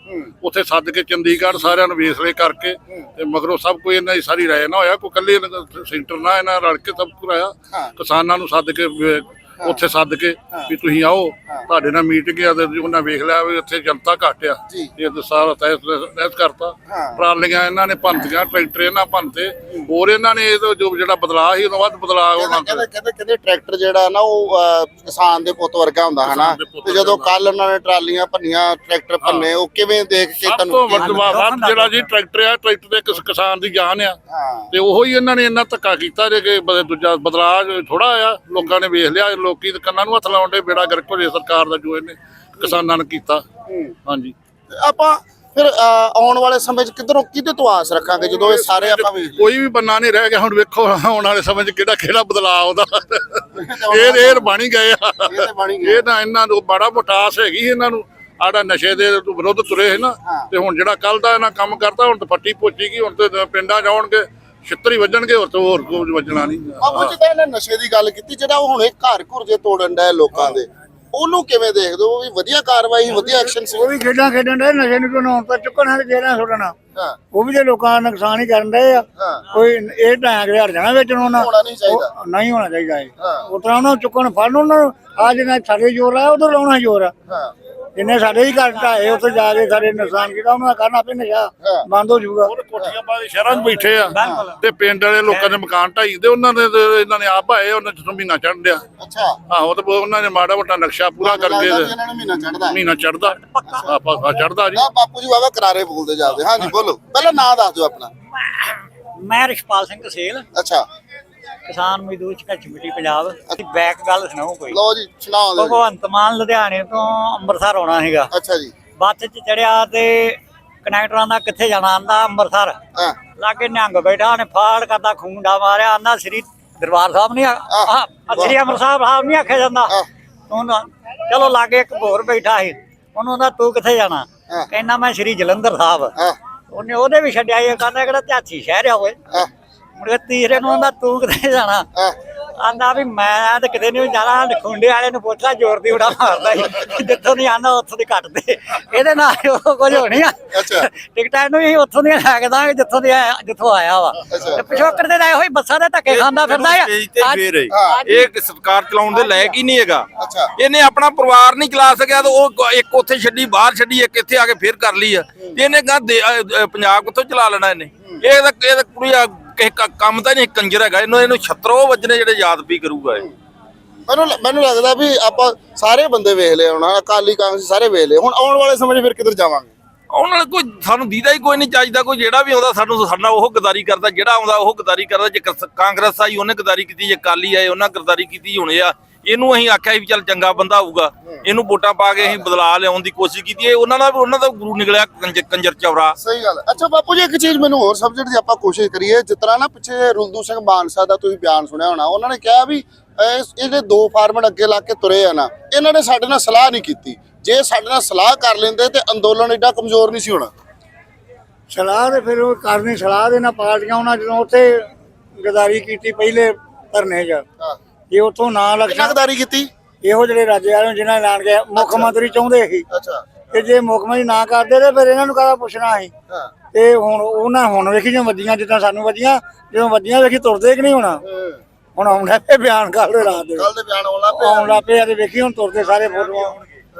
ਉੱਥੇ ਸੱਦ ਕੇ ਚੰਡੀਗੜ੍ਹ ਸਾਰਿਆਂ ਨੂੰ ਵੇਸਲੇ ਕਰਕੇ ਤੇ ਮਗਰੋਂ ਸਭ ਕੋਈ ਇਹਨਾਂ ਦੀ ਸਾਰੀ ਰਾਏ ਨਾ ਹੋਇਆ ਕੋਈ ਇਕੱਲੇ ਸੈਂਟਰ ਨਾ ਇਹਨਾਂ ਰਲ ਕੇ ਸਭ ਕਰਾਇਆ। ਕਿਸਾਨਾਂ ਨੂੰ ਸੱਦ ਕੇ ਉੱਥੇ ਸੱਦ ਕੇ ਵੀ ਤੁਸੀਂ ਆਓ ਤੁਹਾਡੇ ਨਾਲ ਮੀਟਿੰਗ ਆ ਤੇ ਉਹਨਾਂ ਵੇਖ ਲਿਆ ਵੀ ਉੱਥੇ ਜਨਤਾ ਘੱਟ ਆ। ਇਹ ਤਾਂ ਸਾਰਾ ਤੈਸ ਤੈਸ ਕਰਤਾ। ਟਰਾਲੀਆਂ ਇਹਨਾਂ ਨੇ ਭੰਨਤੀਆਂ ਟਰੈਕਟਰ ਇਹਨਾਂ ਭੰਨਤੇ। ਹੋਰ ਇਹਨਾਂ ਨੇ ਇਹ ਤੋਂ ਜੋ ਜਿਹੜਾ ਬਦਲਾਅ ਸੀ ਉਹਨੂੰ ਵੱਧ ਬਦਲਾਅ ਹੋਣਾ ਕਹਿੰਦੇ ਕਹਿੰਦੇ ਕਹਿੰਦੇ ਟਰੈਕਟਰ ਜਿਹੜਾ ਨਾ ਉਹ ਕਿਸਾਨ ਦੇ ਪੁੱਤ ਵਰਗਾ ਹੁੰਦਾ ਹਨਾ ਦੇ ਤੇ ਜਦੋਂ। ਕੱਲ ਉਹਨਾਂ ਨੇ ਟਰਾਲੀਆਂ ਭੰਨੀਆਂ ਟਰੈਕਟਰ ਭੰਨੇ ਉਹ ਕਿਵੇਂ ਦੇਖ ਕੇ ਸਭ ਤੁਹਾਨੂੰ ਤੋਂ ਵੱਧ ਜਿਹੜਾ ਜੀ ਟਰੈਕਟਰ ਆ ਟਰੈਕਟਰ ਕਿਸ ਕਿਸਾਨ ਦੀ ਜਾਨ ਆ। ਤੇ ਉਹੋ ਹੀ ਇਹਨਾਂ ਨੇ ਇੰਨਾ ਧੱਕਾ ਕੀਤਾ ਜੇ ਕਿ ਦੂਜਾ ਬਦਲਾਅ ਥੋੜਾ ਆਇਆ ਲੋਕਾਂ ਨੇ ਵੇਖ ਲਿਆ ਲੋਕੀ ਤੇ ਕੰਨਾਂ ਨੂੰ ਹੱਥ ਲਾਉਣ ਦੇ ਬੇੜਾ ਗਰਕ ਹੋ ਜੇ ਸਰਕਾਰ ਦਾ ਜੋ ਇਹਨੇ ਕਿਸਾਨਾਂ ਨੇ ਕੀਤਾ। ਹਾਂਜੀ। ਆਪਾਂ ਫਿਰ ਆਉਣ ਵਾਲੇ ਸਮੇਂ 'ਚ ਕਿੱਧਰੋਂ ਕਿਹਦੇ ਤੋਂ ਆਸ ਰੱਖਾਂਗੇ? ਜਦੋਂ ਇਹ ਸਾਰੇ ਆਪਾਂ ਵੇਖ ਕੋਈ ਵੀ ਬੰਨਾ ਨਹੀਂ ਰਹਿ ਗਿਆ ਹੁਣ ਵੇਖੋ ਆਉਣ ਵਾਲੇ ਸਮੇਂ 'ਚ ਕਿਹੜਾ ਕਿਹੜਾ ਬਦਲਾਅ ਆਉਂਦਾ। ਇਹ ਇਹ ਬਣ ਹੀ ਗਏ ਆ। ਇਹ ਤੇ ਹੀ ਇਹਨਾਂ ਨੂੰ ਬੜਾ ਮੋਟਾ ਆਸ ਹੈਗੀ ਇਹਨਾਂ ਨੂੰ। ਆੜਾ ਨਸ਼ੇ ਦੇ ਵਿਰੁੱਧ ਤੁਰੇ ਸੀ ਨਾ। ਤੇ ਹੁਣ ਜਿਹੜਾ ਕੱਲ ਦਾ ਇਹਨਾਂ ਕੰਮ ਕਰਤਾ ਹੁਣ ਤਾਂ ਫੱਟੀ ਪੋਚੀ ਗਈ ਹੁਣ ਤੇ ਪਿੰਡਾਂ ਜਾਉਣਗੇ ਛਿੱਤਰੀ ਵੱਜਣਗੇ ਹੋਰ ਤੋਂ ਹੋਰ ਕੁਝ ਵੱਜਣਾ ਨਹੀਂ। ਬਾਬੂ ਜੀ ਤਾਂ ਇਹਨੇ ਨਸ਼ੇ ਦੀ ਗੱਲ ਕੀਤੀ ਜਿਹੜਾ ਉਹ ਹੁਣੇ ਘਰ ਘੁਰ ਜੇ ਤੋੜਨ ਦਾ ਲੋਕਾਂ ਦੇ ਉਹਨੂੰ ਕਿਵੇਂ ਦੇਖਦੇ ਹੋ? ਉਹ ਵੀ ਵਧੀਆ ਕਾਰਵਾਈ ਵਧੀਆ ਐਕਸ਼ਨ ਸੀ। ਉਹ ਵੀ ਖੇਡਾਂ ਖੇਡਣ ਦੇ ਨਸ਼ੇ ਨੂੰ ਕਿਉਂ ਤਾਂ ਚੁੱਕਣਾ ਤੇ ਜਿਹੜਾ ਛੋੜਨਾ। ਉਹ ਵੀ ਤੇ ਲੋਕਾਂ ਦਾ ਨੁਕਸਾਨ ਹੀ ਕਰਨ ਦੇ ਆ। ਕੋਈ ਇਹ ਢਾਂਗ ਦੇ ਹਟ ਜਾਣਾ ਵੇਚਣ ਉਹਨਾਂ ਹੋਣਾ ਨਹੀਂ ਹੋਣਾ ਚਾਹੀਦਾ ਇਹ। ਉਹਨਾਂ ਨੂੰ ਚੁੱਕਣ ਫੜਨ ਉਹਨਾਂ ਨੂੰ ਆ ਜਿੰਨਾ ਸਾਡੇ ਜ਼ੋਰ ਆ ਉਧਰ ਲਾਉਣਾ ਜ਼ੋਰ ਆ। ਹਾਂ। ਜਿੰਨੇ ਸਾਡੇ ਹੀ ਘਰ ਢਾਏ ਉੱਥੇ ਜਾ ਕੇ ਸਾਡੇ ਨੁਕਸਾਨ ਕੀਤਾ ਉਹਨਾਂ ਦਾ ਕਰਨਾ ਆਪੇ ਨਸ਼ਾ। ਬੰਦ ਹੋ ਜਾਊਗਾ। ਕੋਠੀਆਂ ਪਾ ਕੇ ਸ਼ਹਿਰਾਂ 'ਚ ਬੈਠੇ ਆ। ਤੇ ਪਿੰਡ ਵਾਲੇ ਲੋਕਾਂ ਦੇ ਮਕਾਨ ਢਾਈ ਦੇ ਉਹਨਾਂ ਨੇ ਤੇ ਇਹਨਾਂ ਨੇ ਆਪ ਆਏ ਉਹਨਾਂ ਚ ਮਹੀਨਾ ਚੜ੍ਹ ਲਿਆ। ਅੱਛਾ। ਆਹੋ ਤੇ ਉਹਨਾਂ ਨੇ ਮਾੜਾ ਮੋਟਾ ਨਕਸ਼ਾ ਪੂਰਾ ਕਰਕੇ ਇਹਨਾਂ ਨੂੰ ਮਹੀਨਾ ਚੜਦਾ ਮਹੀਨਾ ਚੜਦਾ ਆਪਾਂ ਚੜਦਾ ਜੀ। ਬਾਪੂ ਜੀ ਬਾਬਾ ਕਰਾਰੇ ਬੋਲਦੇ ਜਾਂਦੇ। ਹਾਂਜੀ ਬੋਲੋ। ਪਹਿਲਾਂ ਨਾਂ ਦੱਸ ਦਿਓ ਆਪਣਾ। ਮੈਂ ਰਿਸ਼ਪਾਲ ਸਿੰਘ ਸੇਲ ਅੱਛਾ। ਕਿਸਾਨ ਮਜ਼ਦੂਰ ਝਕਚ ਕਮੇਟੀ ਪੰਜਾਬ। ਬੈਕ ਗੱਲ ਸੁਣਾਓ ਕੋਈ। ਲਓ ਜੀ ਸੁਣਾਓ ਦਿਓ ਜੀ। ਭਗਵੰਤ ਮਾਨ ਲੁਧਿਆਣੇ ਤੋਂ ਅੰਮ੍ਰਿਤਸਰ ਆਉਣਾ ਹੈਗਾ ਅੱਛਾ ਜੀ। ਬੱਸ 'ਚ ਚੜਿਆ ਤੇ ਕਨੈਕਟਰਾਂ ਦਾ ਕਿੱਥੇ ਜਾਣਾ ਆਂਦਾ? ਅੰਮ੍ਰਿਤਸਰ। ਹਾਂ। ਲਾਗੇ ਨਿਹੰਗ ਬੈਠਾ ਉਹਨੇ ਫਾੜ ਕਰਦਾ ਖੂੰਡਾ ਮਾਰਿਆ। ਆਂਦਾ ਸ੍ਰੀ ਦਰਬਾਰ ਸਾਹਿਬ ਨਹੀਂ ਆ ਆਹ, ਸ੍ਰੀ ਅੰਮ੍ਰਿਤਸਰ ਸਾਹਿਬ ਨਹੀਂ ਆਖਿਆ ਜਾਂਦਾ। ਆਹ। ਤੂੰ ਨਾ- ਚਲੋ ਲਾਗੇ ਇੱਕ ਹੋਰ ਬੈਠਾ ਸੀ। ਉਹਨੂੰ ਦਾ ਤੂੰ ਕਿੱਥੇ ਜਾਣਾ। ਕਹਿੰਦਾ ਮੈਂ ਸ੍ਰੀ ਜਲੰਧਰ ਸਾਹਿਬ। ਹਾਂ। ਉਹਨੇ ਉਹਦੇ ਵੀ ਛੱਡਿਆ ਇਹ ਕਹਿੰਦਾ ਕਿਹੜਾ ਧਿਆਚੀ ਸ਼ਹਿਰ ਆ ਓਏ। ਮੁੜ ਕੇ ਤੀਸਰੇ ਨੂੰ ਆਂਦਾ ਤੂੰ ਕਿੱਥੇ ਜਾਣਾ? ਹਾਂ ਆਂਦਾ ਵੀ ਮੈਂ ਤੇ ਕਿਤੇ ਨਹੀਂ ਜਾਣਾ ਖੁੰਡੇ ਵਾਲੇ ਨੂੰ ਪੁੱਛਦਾ ਜ਼ੋਰ ਦੀ ਉਡਾ ਮਾਰਦਾ ਸੀ। ਜਿੱਥੋਂ ਦੀ ਆਂਦਾ ਉੱਥੋਂ ਦੀ ਕੱਟ ਦੇ ਇਹਦੇ ਨਾਲ ਉਹ ਕੁਝ ਹੋਣੀ ਆ। ਅੱਛਾ। ਟਿਕਟਾਂ ਨੂੰ ਹੀ ਉੱਥੋਂ ਦੀਆਂ ਲੈ ਕੇ ਦਾਂਗੇ ਜਿੱਥੋਂ ਦੀ ਆਇਆ- ਜਿੱਥੋਂ ਆਇਆ ਵਾ। ਤੇ ਪਿਛੋਕਰ ਦੇ ਆਏ ਹੋਈ ਬੱਸਾਂ ਦੇ ਧੱਕੇ ਖਾਂਦਾ ਫਿਰਦਾ ਆ। ਹਾਂ। ਇਹ ਸਰਕਾਰ ਚਲਾਉਣ ਦੇ ਲਾਇਕ ਹੀ ਨਹੀਂ ਹੈਗਾ। ਅੱਛਾ। ਇਹਨੇ ਆਪਣਾ ਪਰਿਵਾਰ ਨਹੀਂ ਚਲਾ ਸਕਿਆ ਤੇ ਉਹ ਇੱਕ ਉੱਥੇ ਛੱਡੀ ਬਾਹਰ ਛੱਡੀ ਇੱਕ ਇੱਥੇ ਆ ਕੇ ਫੇਰ ਕਰ ਲਈ ਆ। ਤੇ ਇਹਨੇ ਕਹਾ ਪੰਜਾਬ ਕਿੱਥੋਂ ਚਲਾ ਲੈਣਾ ਇਹਨੇ? ਇਹ ਤਾਂ ਇਹ ਤਾਂ ਕੁੜੀ ਆ, ਕਿਸੇ ਕ- ਕੰਮ ਤਾਂ ਨਹੀਂ ਕੰਜਰ ਹੈਗਾ ਇਹਨੂੰ ਇਹਨੂੰ ਛਤਰੋ ਵੱਜਣੇ ਜਿਹੜੇ ਯਾਦ ਵੀ ਕਰੂਗਾ ਇਹ। ਮੈਨੂੰ ਮੈਨੂੰ ਲੱਗਦਾ ਵੀ ਆਪਾਂ ਸਾਰੇ ਬੰਦੇ ਵੇਖ ਲਏ ਹੁਣ ਅਕਾਲੀ ਕਾਂਗਰਸੀ ਸਾਰੇ ਵੇਖ ਲਏ ਹੁਣ ਆਉਣ ਵਾਲੇ ਸਮੇਂ 'ਚ ਫਿਰ ਕਿੱਧਰ ਜਾਵਾਂਗੇ? ਉਹਨਾਂ ਨਾਲ ਕੋਈ ਸਾਨੂੰ ਦੀਦਾ ਹੀ ਕੋਈ ਨਹੀਂ ਚਾਹੀਦਾ ਕੋਈ ਜਿਹੜਾ ਵੀ ਆਉਂਦਾ ਸਾਨੂੰ ਸਾਡਾ ਉਹ ਗਦਾਰੀ ਕਰਦਾ ਜਿਹੜਾ ਆਉਂਦਾ ਉਹ ਗਦਾਰੀ ਕਰਦਾ ਜੇ ਕਸ- ਕਾਂਗਰਸ ਆਈ ਉਹਨੇ ਗਦਾਰੀ ਕੀਤੀ ਜੇ ਕਾਲੀ ਆਏ ਉਹਨਾਂ ਗਦਾਰੀ ਕੀਤੀ ਹੋਣੇ ਆ। ਇਹਨੂੰ ਅਸੀਂ ਆਖਿਆ ਵੀ ਚੱਲ ਚੰਗਾ ਬੰਦਾ ਹੋਊਗਾ ਇਹਨੂੰ ਵੋਟਾਂ ਪਾ ਕੇ ਅਸੀਂ ਬਦਲਾ ਲਿਆਉਣ ਦੀ ਕੋਸ਼ਿਸ਼ ਕੀਤੀ। ਇਹ ਉਹਨਾਂ ਦਾ ਉਹਨਾਂ ਦਾ ਗੁਰੂ ਨਿਕਲਿਆ ਕੰਜ- ਕੰਜਰ ਚੌਰਾ। ਸਹੀ ਗੱਲ। ਅੱਛਾ ਬਾਪੂ ਜੀ ਇੱਕ ਚੀਜ਼ ਮੈਨੂੰ ਹੋਰ ਸਮਝਣ ਦੀ ਆਪਾਂ ਕੋਸ਼ਿਸ਼ ਕਰੀਏ। ਜਿਸ ਤਰ੍ਹਾਂ ਨਾ ਪਿੱਛੇ ਰੁਲਦੂ ਸਿੰਘ ਮਾਨਸਾ ਦਾ ਤੁਸੀਂ ਬਿਆਨ ਸੁਣਿਆ ਹੋਣਾ ਉਹਨਾਂ ਨੇ ਕਿਹਾ ਵੀ ਇਸ- ਇਹਦੇ ਦੋ ਫਾਰਮਰ ਅੱਗੇ ਲਾ ਕੇ ਤੁਰੇ ਆ ਨਾ। ਇਹਨਾਂ ਨੇ ਸਾਡੇ ਨਾਲ ਸਲਾਹ ਨਹੀਂ ਕੀਤੀ। ਜੇ ਸਾਡੇ ਨਾਲ ਸਲਾਹ ਕਰ ਲੈਂਦੇ ਤੇ ਅੰਦੋਲਨ ਏਡਾ ਕਮਜ਼ੋਰ ਨਹੀਂ ਸੀ ਹੋਣਾ। ਸਲਾਹ ਤੇ ਫਿਰ ਉਹ ਕਰਨੀ ਸਲਾਹ ਦੇ ਨਾਲ ਪਾਰਟੀਆਂ ਉਹਨਾਂ ਜਦੋਂ ਉੱਥੇ ਗਦਾਰੀ ਕੀਤੀ ਪਹਿਲੇ ਧਰਨੇ 'ਚ। ਹਾਂ। ਜੇ ਉੱਥੋਂ ਨਾ ਕਿੰਨਾ ਲਗਦਾ ਗਦਾਰੀ ਕੀਤੀ? ਇਹੋ ਜਿਹੜੇ ਰਾਜੇ ਵਾਲੇ ਜਿਨ੍ਹਾਂ ਨੇ ਐਲਾਨ ਗਿਆ ਮੁੱਖ ਮੰਤਰੀ ਚਾਹੁੰਦੇ ਸੀ। ਅੱਛਾ। ਤੇ ਜੇ ਮੁੱਖ ਮੰਤਰੀ ਨਾ ਕਰਦੇ ਤੇ ਫਿਰ ਇਹਨਾਂ ਨੂੰ ਕਾਹਦਾ ਪੁੱਛਣਾ ਸੀ? ਤੇ ਹੁਣ ਉਹਨਾਂ ਹੁਣ ਵੇਖੀ ਜਿਵੇਂ ਵੱਜੀਆਂ ਜਿੱਦਾਂ ਸਾਨੂੰ ਵੱਜੀਆਂ ਜਦੋਂ ਵੱਜੀਆਂ ਵੇਖੀ ਤੁਰਦੇ ਕਿ ਨਹੀਂ ਹੋਣਾ? ਹੁਣ ਆਉਂਦਾ ਤੇ ਬਿਆਨ ਕਰ ਦੇ ਰਾਤ ਦੇ। ਕੱਲ ਦੇ ਬਿਆਨ ਆਉਣਾ ਆਉਣ ਲੱਗ ਪਏ ਆ ਤੇ ਵੇਖੀ ਹੁਣ ਤੁਰਦੇ ਸਾਰੇ ਫੋਟੋਆਂ।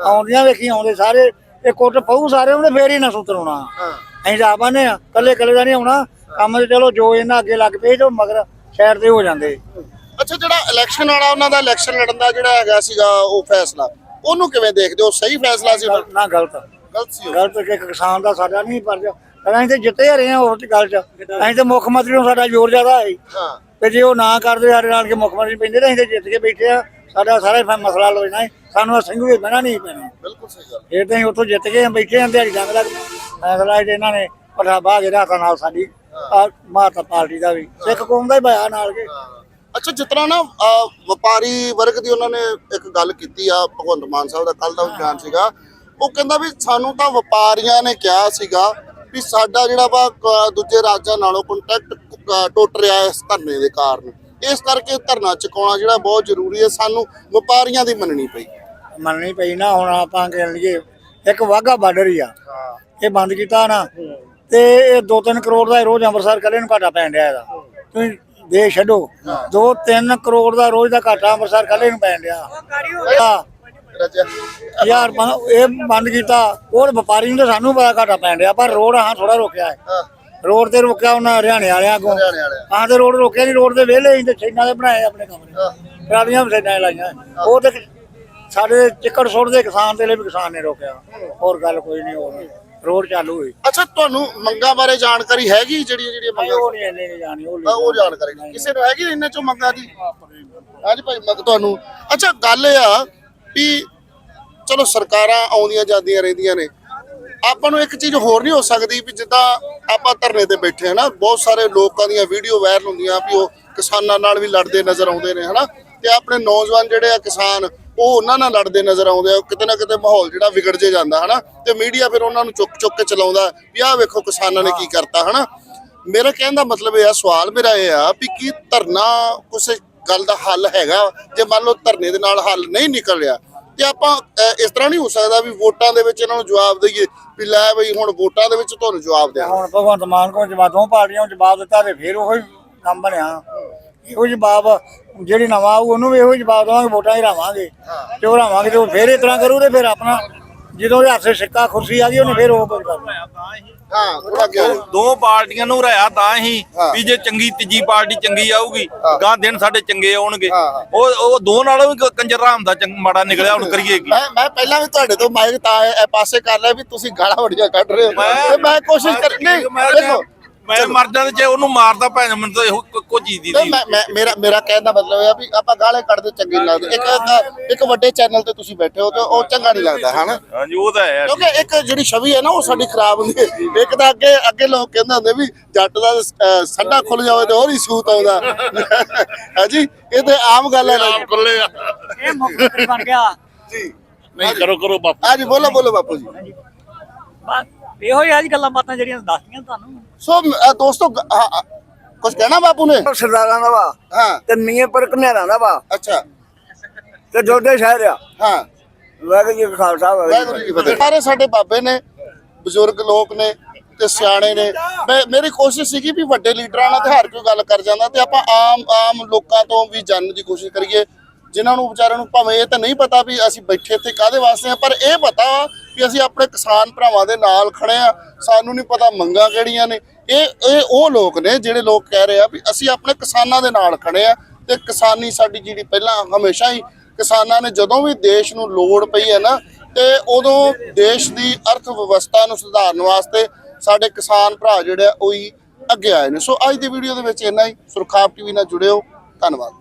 ਆਉਂਦੀਆਂ ਵੇਖੀ ਆਉਂਦੇ ਸਾਰੇ। ਇਹ ਕੁੱਟ ਪਊ ਸਾਰੇ ਉਹਨੇ ਫੇਰ ਹੀ ਨਾ ਸੁਤਰ ਆਉਣਾ ਹਾਂ। ਅਸੀਂ ਤਾਂ ਆਵਾਨੇ ਆ ਕੱਲੇ ਕੱਲੇ ਦਾ ਨਹੀਂ ਆਉਣਾ। ਕੰਮ ਤੇ ਚਲੋ ਜੋ ਇਹਨਾਂ ਅੱਗੇ ਲੱਗ ਪਏ ਉਹ ਮਗਰ ਸਾਈਡ ਤੇ ਹੋ ਜਾਂਦੇ। ਅੱਛਾ ਜਿਹੜਾ ਇਲੈਕਸ਼ਨ ਵਾਲਾ ਉਹਨਾਂ ਦਾ ਇਲੈਕਸ਼ਨ ਲੜਨ ਦਾ ਜਿਹੜਾ ਹੈਗਾ ਸੀਗਾ ਉਹ ਫੈਸਲਾ ਉਹਨੂੰ ਕਿਵੇਂ ਦੇਖਦੇ ਹੋ? ਸਹੀ ਫੈਸਲਾ ਸੀ ਨਾ ਗਲਤ। ਗਲਤ ਸੀ ਉਹ? ਗਲਤ ਕਿ ਕਿਸਾਨ ਦਾ ਸਾਡਾ ਨਹੀਂ ਫਰਜ਼ ਅਸੀਂ ਤੇ ਜਿੱਤੇ ਰਹੇ ਆ ਉਹ ਗੱਲ ਚ। ਅਸੀਂ ਤੇ ਮੁੱਖ ਮੰਤਰੀ ਨੂੰ ਸਾਡਾ ਜ਼ੋਰ ਜ਼ਿਆਦਾ ਹੈ ਹਾਂ। ਤੇ ਜੇ ਉਹ ਨਾ ਕਰਦੇ ਸਾਡੇ ਨਾਲ ਕੇ ਮੁੱਖ ਮੰਤਰੀ ਪੈਂਦੇ ਤਾਂ ਅਸੀਂ ਤੇ ਜਿੱਤ ਕੇ ਬੈਠੇ ਆ ਸਾਡਾ ਸਾਰਾ ਹੀ ਫਿਰ ਮਸਲਾ ਲੋ ਜਾਣਾ ਹੈ। ਸਾਨੂੰ ਸਿੰਘ ਵੀ ਬਹਿਣਾ ਨਹੀਂ ਪੈਣਾ। ਬਿਲਕੁਲ ਸਹੀ ਗੱਲ। ਇਹ ਤਾਂ ਅਸੀਂ ਉੱਥੋਂ ਜਿੱਤ ਕੇ ਬੈਠੇ ਆ ਦਿਹਾੜੀ ਜੰਗ ਦਾ ਫੈਸਲਾ ਇਹ ਇਹਨਾਂ ਨੇ ਪਠਾ ਬਾਹ ਰਾਤਾਂ ਨਾਲ ਸਾਡੀ ਆਹ ਮਾਤਾ ਪਾਰਟੀ ਦਾ ਵੀ। ਸਿੱਖ ਕੌਮ ਦਾ ਹੀ ਬਾਇਆ ਨਾਲ ਕੇ। ਅੱਛਾ ਜਿਸ ਤਰ੍ਹਾਂ ਨਾ ਅਹ, ਵਪਾਰੀ ਵਰਗ ਦੀ ਉਹਨਾਂ ਨੇ ਇੱਕ ਗੱਲ ਕੀਤੀ ਆ ਭਗਵੰਤ ਮਾਨ ਸਾਹਿਬ ਦਾ ਕੱਲ ਦਾ ਬਿਆਨ ਸੀਗਾ। ਉਹ ਕਹਿੰਦਾ ਵੀ ਸਾਨੂੰ ਤਾਂ ਵਪਾਰੀਆਂ ਨੇ ਕਿਹਾ ਸੀਗਾ ਵੀ ਸਾਡਾ ਜਿਹੜਾ ਵਾ ਕ- ਦੂਜੇ ਰਾਜਾਂ ਨਾਲੋਂ ਕੰਟੈਕਟ ਟੁੱਟ ਰਿਹਾ ਇਸ ਧਰਨੇ ਦੇ ਕਾਰਨ। ਇਸ ਕਰਕੇ ਧਰਨਾ ਚੁਕਾਉਣਾ ਜਿਹੜਾ ਬਹੁਤ ਜ਼ਰੂਰੀ ਹੈ ਸਾਨੂੰ ਵਪਾਰੀਆਂ ਦੀ ਮੰਨਣੀ ਪਈ। ਮੰਨਣੀ ਪਈ ਨਾ ਹੁਣ ਆਪਾਂ ਕਹਿ ਲਈਏ ਇੱਕ ਵਾਗਾ ਬਾਰਡਰ ਹੀ ਆ। ਇਹ ਬੰਦ ਕੀਤਾ ਨਾ ਤੇ ਇਹ 2-3 ਕਰੋੜ ਦਾ ਰੋਜ਼ ਅੰਮ੍ਰਿਤਸਰ ਕੱਲੇ ਨੂੰ ਘਾਟਾ ਪੈਣ ਡਿਆ ਇਹਦਾ। ਤੁਸੀਂ ਦੇ ਛੱਡੋ। 2-3 ਕਰੋੜ ਦਾ ਰੋਜ਼ ਦਾ ਘਾਟਾ ਅੰਮ੍ਰਿਤਸਰ ਕੱਲੇ ਨੂੰ ਪੈਣ ਰਜਾ ਯਾਰ ਇਹ ਬੰਦ ਕੀਤਾ ਉਹ ਵਪਾਰੀ ਨੂੰ ਤਾਂ ਸਾਨੂੰ ਬੜਾ ਘਾਟਾ ਪੈਣ ਡਿਆ ਪਰ ਰੋਡ ਹਾਂ ਥੋੜਾ ਰੋਕਿਆ ਹੈ। ਰੋਡ ਤੇ ਰੋਕਿਆ ਉਹਨਾਂ ਹਰਿਆਣੇ ਵਾਲਿਆਂ ਕੋਲ। ਹਰਿਆਣੇ ਵਾਲਿਆਂ। ਹਾਂ ਤੇ ਰੋਡ ਰੋਕਿਆ ਨਹੀਂ ਰੋਡ ਤੇ ਵਿਹਲੇ ਹੀ ਤੇ ਛੇਨਾਂ ਦੇ ਬਣਾਏ ਆਪਣੇ ਕਮਰੇ। ਟਰਾਲੀਆਂ ਮਸ਼ੀਨਾਂ ਲਾਈਆਂ। ਉਹ ਤੇ ਸਾਡੇ ਚਿੱਕੜ ਸੁੱਟਦੇ ਕਿਸਾਨ ਦੇ ਲਈ ਵੀ ਕਿਸਾਨ ਨੇ ਰੋਕਿਆ। ਹੋਰ ਗੱਲ ਕੋਈ ਨਹੀਂ ਹੋਰ ਰੋਡ ਚਾਲੂ ਹੋਈ। ਅੱਛਾ ਤੁਹਾਨੂੰ ਮੰਗਾਂ ਬਾਰੇ ਜਾਣਕਾਰੀ ਹੈਗੀ ਜਿਹੜੀਆਂ ਜਿਹੜੀਆਂ ਮੰਗਾਂ ਉਹ ਨਹੀਂ ਇੰਨੇ ਨਹੀਂ ਜਾਣੀ ਉਹ ਆ, ਉਹ ਜਾਣਕਾਰੀ ਨਹੀਂ। ਕਿਸੇ ਨੂੰ ਹੈਗੀ ਇਹਨਾਂ ਚੋਂ ਮੰਗਾਂ ਦੀ? ਹਾਂਜੀ ਭਾਈ ਮੰਗ ਤੁਹਾਨੂੰ। ਅੱਛਾ ਗੱਲ ਇਹ ਆ ਵੀ ਚਲੋ ਸਰਕਾਰਾਂ ਆਉਂਦੀਆਂ ਜਾਂਦੀਆਂ ਰਹਿੰਦੀਆਂ ਨੇ। ਆਪਾਂ ਨੂੰ ਇੱਕ ਚੀਜ਼ ਹੋਰ ਨਹੀਂ ਹੋ ਸਕਦੀ ਵੀ ਜਿੱਦਾਂ ਆਪਾਂ ਧਰਨੇ ਤੇ ਬੈਠੇ ਹਨਾ ਬਹੁਤ ਸਾਰੇ ਲੋਕਾਂ ਦੀਆਂ ਵੀਡੀਓ ਵਾਇਰਲ ਹੁੰਦੀਆਂ ਵੀ ਉਹ ਕਿਸਾਨਾਂ ਨਾਲ ਵੀ ਲੜਦੇ ਨਜ਼ਰ ਆਉਂਦੇ ਨੇ ਹਨਾ? ਤੇ ਆਪਣੇ ਨੌਜਵਾਨ ਜਿਹੜੇ ਆ ਕਿਸਾਨ ਉਹ ਉਹਨਾਂ ਨਾਲ ਲੜਦੇ ਨਜ਼ਰ ਆਉਂਦੇ ਆ ਕਿਤੇ ਨਾ ਕਿਤੇ ਮਾਹੌਲ ਜਿਹੜਾ ਵਿਗੜ ਜੇ ਜਾਂਦਾ ਹਨਾ? ਤੇ ਮੀਡੀਆ ਫਿਰ ਉਹਨਾਂ ਨੂੰ ਚੁੱਕ ਚੁੱਕ ਕੇ ਚਲਾਉਂਦਾ ਵੀ ਆਹ ਵੇਖੋ ਕਿਸਾਨਾਂ ਨੇ ਕੀ ਕਰਤਾ ਹਨਾ? ਮੇਰਾ ਕਹਿਣ ਦਾ ਮਤਲਬ ਇਹ ਆ ਸਵਾਲ ਮੇਰਾ ਇਹ ਆ ਵੀ ਕੀ ਧਰਨਾ ਕਿਸੇ ਗੱਲ ਦਾ ਹੱਲ ਹੈਗਾ? ਜੇ ਮੰਨ ਲਓ ਧਰਨੇ ਦੇ ਨਾਲ ਹੱਲ ਨਹੀਂ ਨਿਕਲ ਰਿਹਾ ਤੇ ਆਪਾਂ ਇਸ ਤਰ੍ਹਾਂ ਨਹੀਂ ਹੋ ਸਕਦਾ ਵੀ ਵੋਟਾਂ ਦੇ ਵਿੱਚ ਇਹਨਾਂ ਨੂੰ ਜਵਾਬ ਦਈਏ ਵੀ ਲੈ ਬਈ ਹੁਣ ਵੋਟਾਂ ਦੇ ਵਿੱਚ ਤੁਹਾਨੂੰ ਜਵਾਬ ਦੇ ਹੁਣ ਭਗਵੰਤ ਮਾਨ ਕੋਲ ਜਵਾਬ ਦੋ ਪਾਰਟੀਆਂ ਨੂੰ ਜਵਾਬ ਦਿੱਤਾ ਤੇ ਫਿਰ ਉਹੀ ਕੰਮ ਬਣਿਆ। ਇਹੋ ਜਵਾਬ ਜਿਹੜੀ ਨਵਾਂ ਆਊ ਉਹਨੂੰ ਵੀ ਇਹੋ ਜਵਾਬ ਦੇਵਾਂਗੇ ਵੋਟਾਂ ਹੀ ਰਾਵਾਂਗੇ। ਤੇ ਉਹ ਰਾਵਾਂਗੇ ਤੇ ਉਹ ਫਿਰ ਇਸ ਤਰ੍ਹਾਂ ਕਰੂ ਤੇ ਫਿਰ ਆਪਣਾ ਜਦੋਂ ਉਹਦੇ ਹੱਥੇ ਸਿੱਕਾ ਕੁਰਸੀ ਆ ਗਈ ਉਹਨੇ ਫਿਰ ਉਹ ਕੁਝ ਕਰਨਾ। ਹਾਂ ਥੋੜਾ। ਦੋ ਪਾਰਟੀਆਂ ਨੂੰ ਹਰਾਇਆ ਤਾਂ ਹੀ। ਵੀ ਜੇ ਚੰਗੀ ਤੀਜੀ ਪਾਰਟੀ ਚੰਗੀ ਆਊਗੀ ਗਾਂ ਦਿਨ ਸਾਡੇ ਚੰਗੇ ਆਉਣਗੇ। ਉਹ ਉਹ ਦੋ ਨਾਲੋਂ ਵੀ ਕੰਜਰ ਰਾਮ ਦਾ ਚੰਗ- ਮਾੜਾ ਨਿਕਲਿਆ ਹੁਣ ਕਰੀਏ ਕੀ? ਮੈਂ ਮੈਂ ਪਹਿਲਾਂ ਵੀ ਤੁਹਾਡੇ ਤੋਂ ਮਾਈਕ ਤਾਂ ਇਹ ਪਾਸੇ ਕਰ ਲਿਆ ਵੀ ਤੁਸੀਂ ਗਾਲਾਂ ਵੜੀਆਂ ਕੱਢ ਰਹੇ ਹੋ। ਮੈਂ ਕੋਸ਼ਿਸ਼ ਕਰ ਨਹੀਂ ਮੈਂ ਦੇਖੋ ਮੈਂ ਮਰ ਜਾਂਦਾ ਜੇ ਉਹਨੂੰ ਮਾਰਦਾ ਭੈਣ ਮੈਨੂੰ ਤਾਂ ਇਹੋ ਕੋ ਚੀਜ਼ ਦੀ ਨਹੀਂ, ਮੈਂ ਮੈਂ ਮੇਰਾ ਮੇਰਾ ਕਹਿਣ ਦਾ ਮਤਲਬ ਇਹ ਆ ਵੀ ਆਪਾਂ ਗਾਲੇ ਕੱਢਦੇ ਚੰਗੇ ਨਹੀਂ ਲੱਗਦੇ। ਇੱਕ ਇੱਕ- ਇੱਕ ਵੱਡੇ ਚੈਨਲ ਤੇ ਤੁਸੀਂ ਬੈਠੇ ਹੋ ਤੇ ਉਹ ਚੰਗਾ ਨਹੀਂ ਲੱਗਦਾ ਹਨਾ? ਹਾਂਜੀ ਉਹ ਤਾਂ ਹੈ ਕਿਉਂਕਿ ਇੱਕ ਜਿਹੜੀ ਛਵੀ ਹੈ ਨਾ ਉਹ ਸਾਡੀ ਖਰਾਬ ਹੁੰਦੀ ਹੈ। ਇੱਕ ਤਾਂ ਅੱਗੇ ਅੱਗੇ ਲੋਕ ਕਹਿੰਦੇ ਹੁੰਦੇ ਵੀ ਜੱਟ ਦਾ ਸੰਡਾ ਖੁੱਲ ਜਾਵੇ ਤੇ ਹੋਰ ਹੀ ਸੂਤ ਆਉਂਦਾ। ਹਾਂਜੀ? ਇਹ ਤੇ ਆਮ ਗੱਲ ਹੈ ਨਾ ਆਪ ਖੁੱਲੇ ਆ ਇਹ ਮੁੱਖ ਬਣ ਗਿਆ ਜੀ। ਨਹੀਂ ਕਰੋ ਕਰੋ ਬਾਪੂ। ਹਾਂਜੀ ਬੋਲੋ ਬੋਲੋ ਬਾਪੂ ਜੀ। ਬਸ। ਇਹੋ ਹੀ ਅੱਜ ਗੱਲਾਂ ਬਾਤਾਂ ਜਿਹੜੀਆਂ ਦੱਸਦੀਆਂ ਤੁਹਾਨੂੰ। ਸੋ ਦੋਸਤੋ ਕੁਝ ਕਹਿਣਾ ਬਾਪੂ ਨੇ? ਸਰਦਾਰਾਂ ਦਾ ਵਾ ਹਾਂ। ਤੇ ਮੀਆਂ ਪਰ ਕਨੇਰਾਂ ਦਾ ਵਾ। ਅੱਛਾ। ਤੇ ਜੋਡੇ ਸ਼ਹਿਰ ਆ। ਹਾਂ। ਵਾਹਿਗੁਰੂ ਜੀ ਕਾ ਖਾਲਸਾ ਵਾਹਿਗੁਰੂ ਜੀ ਕੀ ਫਤਿਹ। ਸਾਰੇ ਸਾਡੇ ਬਾਬੇ ਨੇ ਬਜ਼ੁਰਗ ਲੋਕ ਨੇ ਤੇ ਸਿਆਣੇ ਨੇ। ਮੈਂ ਮੇਰੀ ਕੋਸ਼ਿਸ਼ ਸੀਗੀ ਵੀ ਵੱਡੇ ਲੀਡਰਾਂ ਨਾਲ ਤੇ ਹਰ ਕੋਈ ਗੱਲ ਕਰ ਜਾਂਦਾ ਤੇ ਆਪਾਂ ਆਮ ਆਮ ਲੋਕਾਂ ਤੋਂ ਵੀ ਜਾਣਨ ਦੀ ਕੋਸ਼ਿਸ਼ ਕਰੀਏ। ਜਿਨ੍ਹਾਂ ਨੂੰ ਵਿਚਾਰਿਆਂ ਨੂੰ ਭਾਵੇਂ ਇਹ ਤਾਂ ਨਹੀਂ ਪਤਾ ਵੀ ਅਸੀਂ ਬੈਠੇ ਇੱਥੇ ਕਾਦੇ ਵਾਸਤੇ ਆ ਪਰ ਇਹ ਪਤਾ ਵੀ ਅਸੀਂ ਆਪਣੇ ਕਿਸਾਨ ਭਰਾਵਾਂ ਦੇ ਨਾਲ ਖੜੇ ਆ, ਸਾਨੂੰ ਨਹੀਂ ਪਤਾ ਮੰਗਾਂ ਕਿਹੜੀਆਂ ਨੇ। ਇਹ ਇਹ ਉਹ ਲੋਕ ਨੇ ਜਿਹੜੇ ਲੋਕ ਕਹਿ ਰਹੇ ਆ ਵੀ ਅਸੀਂ ਆਪਣੇ ਕਿਸਾਨਾਂ ਦੇ ਨਾਲ ਖੜੇ ਆ ਤੇ ਕਿਸਾਨੀ ਸਾਡੀ ਜਿਹੜੀ ਪਹਿਲਾਂ ਹਮੇਸ਼ਾ ਹੀ ਕਿਸਾਨਾਂ ਨੇ ਜਦੋਂ ਵੀ ਦੇਸ਼ ਨੂੰ ਲੋੜ ਪਈ ਹੈ ਨਾ, ਤੇ ਉਦੋਂ ਦੇਸ਼ ਦੀ ਅਰਥ ਵਿਵਸਥਾ ਨੂੰ ਸੁਧਾਰਨ ਵਾਸਤੇ ਸਾਡੇ ਕਿਸਾਨ ਭਰਾ ਜਿਹੜੇ ਆ, ਉਹੀ ਅੱਗੇ ਆਏ ਨੇ। ਸੋ ਅੱਜ ਦੀ ਵੀਡੀਓ ਦੇ ਵਿੱਚ ਇੰਨਾ ਹੀ। ਸੁਰਖਾਬ ਟੀਵੀ ਨਾਲ ਜੁੜਿਓ। ਧੰਨਵਾਦ।